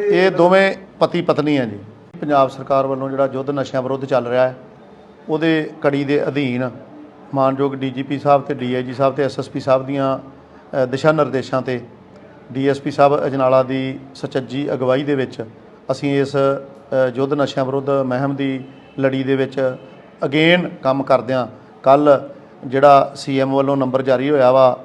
ਤੇ ਇਹ ਦੋਵੇਂ ਪਤੀ ਪਤਨੀ ਆ ਜੀ। ਪੰਜਾਬ ਸਰਕਾਰ ਵੱਲੋਂ ਜਿਹੜਾ ਯੁੱਧ ਨਸ਼ਿਆਂ ਵਿਰੁੱਧ ਚੱਲ ਰਿਹਾ ਹੈ, ਉਹਦੇ ਕੜੀ ਦੇ ਅਧੀਨ ਮਾਨਯੋਗ ਡੀਜੀਪੀ ਸਾਹਿਬ ਤੇ ਡੀਆਈਜੀ ਸਾਹਿਬ ਤੇ ਐਸਐਸਪੀ ਸਾਹਿਬ ਦੀਆਂ ਦਿਸ਼ਾ ਨਿਰਦੇਸ਼ਾਂ ਤੇ ਡੀਐਸਪੀ ਸਾਹਿਬ ਅਜਨਾਲਾ ਦੀ ਸੁਚੱਜੀ ਅਗਵਾਈ ਦੇ ਵਿੱਚ ਅਸੀਂ ਇਸ ਯੁੱਧ ਨਸ਼ਿਆਂ ਵਿਰੁੱਧ ਮਹਿਮ ਦੀ ਲੜੀ ਦੇ ਵਿੱਚ ਅਗੇਨ ਕੰਮ ਕਰਦਿਆਂ ਕੱਲ ਜਿਹੜਾ ਸੀਐਮ ਵੱਲੋਂ ਨੰਬਰ ਜਾਰੀ ਹੋਇਆ ਵਾ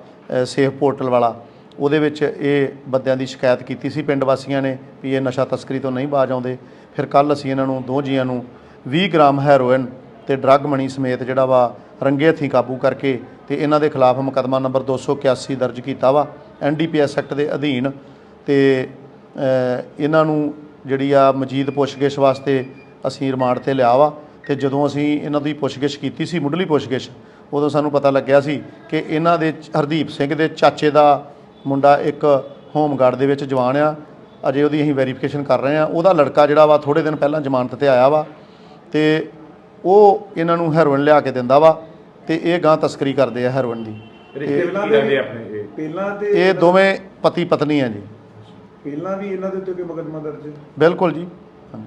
ਸੇਫ ਪੋਰਟਲ ਵਾਲਾ ਉਹਦੇ ਵਿੱਚ ਇਹ ਬੰਦਿਆਂ ਦੀ ਸ਼ਿਕਾਇਤ ਕੀਤੀ ਸੀ, ਪਿੰਡ ਵਾਸੀਆਂ ਨੇ ਵੀ ਇਹ ਨਸ਼ਾ ਤਸਕਰੀ ਤੋਂ ਨਹੀਂ ਬਾਜ ਆਉਂਦੇ। ਫਿਰ ਕੱਲ ਅਸੀਂ ਇਹਨਾਂ ਨੂੰ, ਦੋ ਜੀਆਂ ਨੂੰ 20 ਗ੍ਰਾਮ ਹੈਰੋਇਨ ਤੇ ਡਰੱਗ ਮਣੀ ਸਮੇਤ ਜਿਹੜਾ ਵਾ ਰੰਗੇ ਹੱਥੀਂ ਕਾਬੂ ਕਰਕੇ ਤੇ ਇਹਨਾਂ ਦੇ ਖਿਲਾਫ ਮੁਕੱਦਮਾ ਨੰਬਰ 281 ਦਰਜ ਕੀਤਾ ਵਾ। ਐਨਡੀਪੀਐਸ ਐਕਟ ਦੇ ਅਧੀਨ ਤੇ ਇਹਨਾਂ ਨੂੰ ਜਿਹੜੀ ਆ ਮਜੀਦ ਪੁੱਛਗਿੱਛ ਵਾਸਤੇ ਅਸੀਂ ਰਿਮਾਂਡ ਤੇ ਲਿਆ ਵਾ ਤੇ ਜਦੋਂ ਅਸੀਂ ਇਹਨਾਂ ਦੀ ਪੁੱਛਗਿੱਛ ਕੀਤੀ ਸੀ, ਮੁੱਢਲੀ ਪੁੱਛਗਿੱਛ, ਉਦੋਂ ਸਾਨੂੰ ਪਤਾ ਲੱਗਿਆ ਸੀ ਕਿ ਇਹਨਾਂ ਦੇ ਹਰਦੀਪ ਸਿੰਘ ਦੇ ਚਾਚੇ ਦਾ ਮੁੰਡਾ ਇੱਕ ਹੋਮਗਾਰਡ ਦੇ ਵਿੱਚ ਜਵਾਨ ਆ ਅਜੇ ਉਹਦੀ ਅਸੀਂ ਵੈਰੀਫਿਕੇਸ਼ਨ ਕਰ ਰਹੇ ਆ ਉਹਦਾ ਲੜਕਾ ਜਿਹੜਾ ਵਾ ਥੋੜੇ ਦਿਨ ਪਹਿਲਾਂ ਜ਼ਮਾਨਤ ਤੇ ਆਇਆ ਵਾ ਤੇ ਉਹ ਇਹਨਾਂ ਨੂੰ ਹੈਰੋਇਨ ਲਿਆ ਕੇ ਦਿੰਦਾ ਵਾ ਤੇ ਇਹ ਗਾਂ ਤਸਕਰੀ ਕਰਦੇ ਆ ਹੈਰੋਇਨ ਦੀ। ਰਿਸ਼ਤੇ ਪਹਿਲਾਂ ਦੇ ਆਪਣੇ ਪਹਿਲਾਂ ਤੇ ਇਹ ਦੋਵੇਂ ਪਤੀ ਪਤਨੀ ਆ ਜੀ। ਪਹਿਲਾਂ ਵੀ ਇਹਨਾਂ ਦੇ ਉੱਤੇ ਕੋਈ ਮੁਕੱਦਮਾ ਦਰਜ ਹੈ? ਬਿਲਕੁਲ ਜੀ।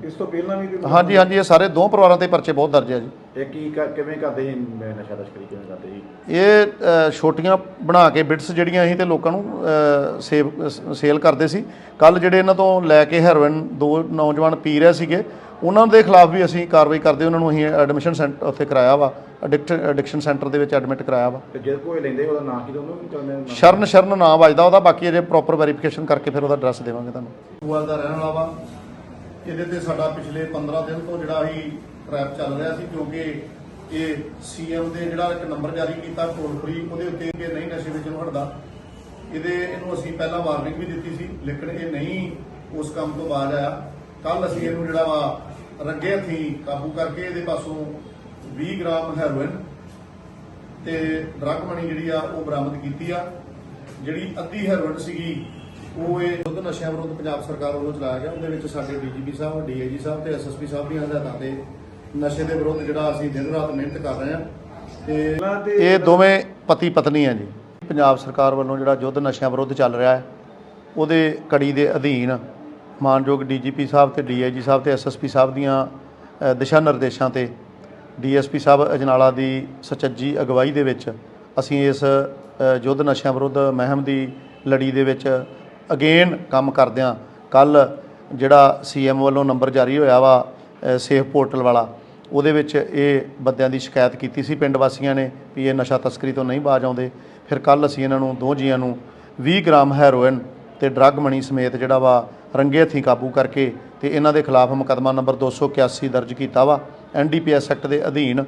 ਇਸ ਤੋਂ ਪਹਿਲਾਂ ਵੀ ਕੋਈ ਹਾਂਜੀ ਹਾਂਜੀ ਇਹ ਸਾਰੇ ਦੋ ਪਰਿਵਾਰਾਂ ਤੇ ਪਰਚੇ ਬਹੁਤ ਦਰਜ ਆ ਜੀ। ਇਹ ਕੀ ਕਰ- ਕਿਵੇਂ ਕਰਦੇ ਸੀ ਮ- ਨਸ਼ਾ ਤਸਕਰੀ ਕਿਵੇਂ ਕਰਦੇ ਸੀ? ਇਹ ਅ, ਛੋਟੀਆਂ ਬਣਾ ਕੇ ਬਿਟਸ ਜਿਹੜੀਆਂ ਅਸੀਂ ਤੇ ਲੋਕਾਂ ਨੂੰ ਅ, ਸੇਵ ਸੇਲ ਕਰਦੇ ਸੀ। ਕੱਲ ਜਿਹੜੇ ਇਹਨਾਂ ਤੋਂ ਲੈ ਕੇ ਹੈਰੋਇਨ ਦੋ ਨੌਜਵਾਨ ਪੀ ਰਹੇ ਸੀਗੇ ਉਹਨਾਂ ਦੇ ਖਿਲਾਫ ਵੀ ਅਸੀਂ ਕਾਰਵਾਈ ਕਰਦੇ ਉਹਨਾਂ ਨੂੰ ਅਸੀਂ ਐਡਮਿਸ਼ਨ ਸੈਂਟਰ ਉੱਥੇ ਕਰਾਇਆ ਵਾ ਐਡਿਕਟ ਐਡਿਕਸ਼ਨ ਸੈਂਟਰ ਦੇ ਵਿੱਚ ਐਡਮਿਟ ਕਰਾਇਆ ਵਾ। ਤੇ ਜੇ ਕੋਈ ਲੈਂਦੇ ਉਹਦਾ ਨਾਂ ਕੀ ਦੋਨੋਂ ਵੀ ਚੱਲਦੇ ਨੇ ਸ਼ਰਨ ਸ਼ਰਨ ਨਾਮ ਵੱਜਦਾ ਉਹਦਾ ਬਾਕੀ ਅਜੇ ਪ੍ਰੋਪਰ ਵੈਰੀਫਿਕੇਸ਼ਨ ਕਰਕੇ ਫਿਰ ਉਹਦਾ ਐਡਰੈਸ ਦੇਵਾਂਗੇ ਤੁਹਾਨੂੰ। ਬੂਆਲ ਦਾ ਰਹਿਣ ਵਾਲਾ ਵਾ। ਇਹਦੇ ਤੇ ਸਾਡਾ ਪਿਛਲੇ 15 ਦਿਨ ਤੋਂ ਜਿਹੜਾ ਹੀ ਟਰੈਪ ਚੱਲ ਰਿਹਾ ਸੀ, ਕਿਉਂਕਿ ਇਹ ਸੀਐਮ ਦੇ ਜਿਹੜਾ ਇੱਕ ਨੰਬਰ ਜਾਰੀ ਕੀਤਾ ਟੋਲ ਫ੍ਰੀ ਉਹਦੇ ਉੱਤੇ ਕਿ ਨਹੀਂ ਨਸ਼ੇ ਵਿੱਚ ਨੂੰ ਹਟਦਾ। ਇਹਦੇ, ਇਹਨੂੰ ਅਸੀਂ ਪਹਿਲਾਂ ਵਾਰਨਿੰਗ ਵੀ ਦਿੱਤੀ ਸੀ, ਲੇਕਿਨ ਇਹ ਨਹੀਂ ਉਸ ਕੰਮ ਤੋਂ ਬਾਅਦ ਆਇਆ। ਕੱਲ ਅਸੀਂ ਇਹਨੂੰ ਜਿਹੜਾ ਵਾ ਰੱਗੇ ਹੱਥੀਂ ਕਾਬੂ ਕਰਕੇ ਇਹਦੇ ਪਾਸੋਂ 20 ਗ੍ਰਾਮ ਹੈਰੋਇਨ ਤੇ ਡਰੱਗ ਮਣੀ ਜਿਹੜੀ ਆ, ਉਹ ਬਰਾਮਦ ਕੀਤੀ ਆ। ਜਿਹੜੀ ਅੱਧੀ ਹੈਰੋਇਨ ਸੀਗੀ ਉਹ ਇਹ ਯੁੱਧ ਨਸ਼ਿਆਂ ਵਿਰੁੱਧ ਪੰਜਾਬ ਸਰਕਾਰ ਵੱਲੋਂ ਚਲਾਇਆ ਗਿਆ, ਉਹਦੇ ਵਿੱਚ ਸਾਡੇ ਡੀਜੀਪੀ ਸਾਹਿਬ ਡੀਆਈਜੀ ਸਾਹਿਬ ਤੇ ਐਸਐਸਪੀ ਸਾਹਿਬ ਦੀਆਂ ਹਦਾਇਤਾਂ ਤੇ ਨਸ਼ੇ ਦੇ ਵਿਰੁੱਧ ਜਿਹੜਾ ਅਸੀਂ ਦਿਨ ਰਾਤ ਮਿਹਨਤ ਕਰ ਰਹੇ ਹਾਂ ਤੇ ਇਹ ਦੋਵੇਂ ਪਤੀ ਪਤਨੀ ਆ ਜੀ। ਪੰਜਾਬ ਸਰਕਾਰ ਵੱਲੋਂ ਜਿਹੜਾ ਯੁੱਧ ਨਸ਼ਿਆਂ ਵਿਰੁੱਧ ਚੱਲ ਰਿਹਾ ਹੈ, ਉਹਦੇ ਕੜੀ ਦੇ ਅਧੀਨ ਮਾਨਯੋਗ ਡੀਜੀਪੀ ਸਾਹਿਬ ਤੇ ਡੀਆਈਜੀ ਸਾਹਿਬ ਤੇ ਐਸਐਸਪੀ ਸਾਹਿਬ ਦੀਆਂ ਦਿਸ਼ਾ ਨਿਰਦੇਸ਼ਾਂ ਤੇ ਡੀਐਸਪੀ ਸਾਹਿਬ ਅਜਨਾਲਾ ਦੀ ਸੁਚੱਜੀ ਅਗਵਾਈ ਦੇ ਵਿੱਚ ਅਸੀਂ ਇਸ ਯੁੱਧ ਨਸ਼ਿਆਂ ਵਿਰੁੱਧ ਮਹਿਮ ਦੀ ਲੜੀ ਦੇ ਵਿੱਚ ਅਗੇਨ ਕੰਮ ਕਰਦਿਆਂ ਕੱਲ ਜਿਹੜਾ ਸੀਐਮ ਵੱਲੋਂ ਨੰਬਰ ਜਾਰੀ ਹੋਇਆ ਵਾ ਸੇਫ ਪੋਰਟਲ ਵਾਲਾ, ਉਹਦੇ ਵਿੱਚ ਇਹ ਬੰਦਿਆਂ ਦੀ ਸ਼ਿਕਾਇਤ ਕੀਤੀ ਸੀ। ਪਿੰਡ ਵਾਸੀਆਂ ਨੇ ਵੀ ਇਹ ਨਸ਼ਾ ਤਸਕਰੀ ਤੋਂ ਨਹੀਂ ਬਾਜ ਆਉਂਦੇ। ਫਿਰ ਕੱਲ ਅਸੀਂ ਇਹਨਾਂ ਨੂੰ, ਦੋ ਜੀਆਂ ਨੂੰ 20 ਗ੍ਰਾਮ ਹੈਰੋਇਨ ਤੇ ਡਰੱਗ ਮਣੀ ਸਮੇਤ ਜਿਹੜਾ ਵਾ, ਰੰਗੇ ਹੱਥੀਂ ਕਾਬੂ ਕਰਕੇ ਤੇ ਇਹਨਾਂ ਦੇ ਖਿਲਾਫ ਮੁਕੱਦਮਾ ਨੰਬਰ 281 ਦਰਜ ਕੀਤਾ ਵਾ। ਐਨਡੀਪੀਐਸ ਐਕਟ ਦੇ ਅਧੀਨ